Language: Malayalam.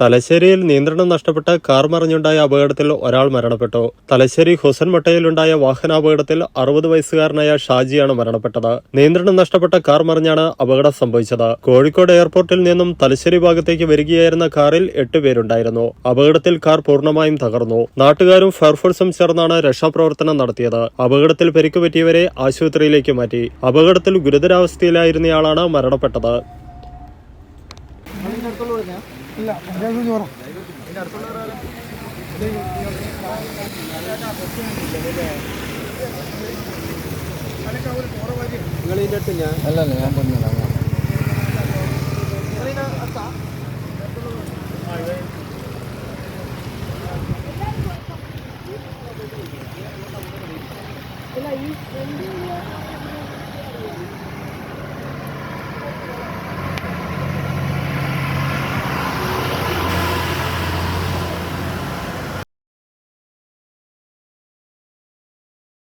തലശ്ശേരിയിൽ നിയന്ത്രണം നഷ്ടപ്പെട്ട് കാർ മറിഞ്ഞുണ്ടായ അപകടത്തിൽ ഒരാൾ മരണപ്പെട്ടു. തലശ്ശേരി ഹുസൻമട്ടയിലുണ്ടായ വാഹനാപകടത്തിൽ അറുപത് വയസ്സുകാരനായ ഷാജിയാണ് മരണപ്പെട്ടത്. നിയന്ത്രണം നഷ്ടപ്പെട്ട കാർ മറിഞ്ഞാണ് അപകടം സംഭവിച്ചത്. കോഴിക്കോട് എയർപോർട്ടിൽ നിന്നും തലശ്ശേരി ഭാഗത്തേക്ക് വരികയായിരുന്ന കാറിൽ എട്ട് പേരുണ്ടായിരുന്നു. അപകടത്തിൽ കാർ പൂർണമായും തകർന്നു. നാട്ടുകാരും ഫയർഫോഴ്സും ചേർന്നാണ് രക്ഷാപ്രവർത്തനം നടത്തിയത്. അപകടത്തിൽ പരിക്കുപറ്റിയവരെ ആശുപത്രിയിലേക്ക് മാറ്റി. അപകടത്തിൽ ഗുരുതരാവസ്ഥയിലായിരുന്നയാളാണ് മരണപ്പെട്ടത്. ഇല്ല പഞ്ചായത്ത് ചോറും. നിങ്ങളിതിന്റെ അടുത്ത് ഞാൻ അല്ലല്ല ഞാൻ പറഞ്ഞില്ല ഈ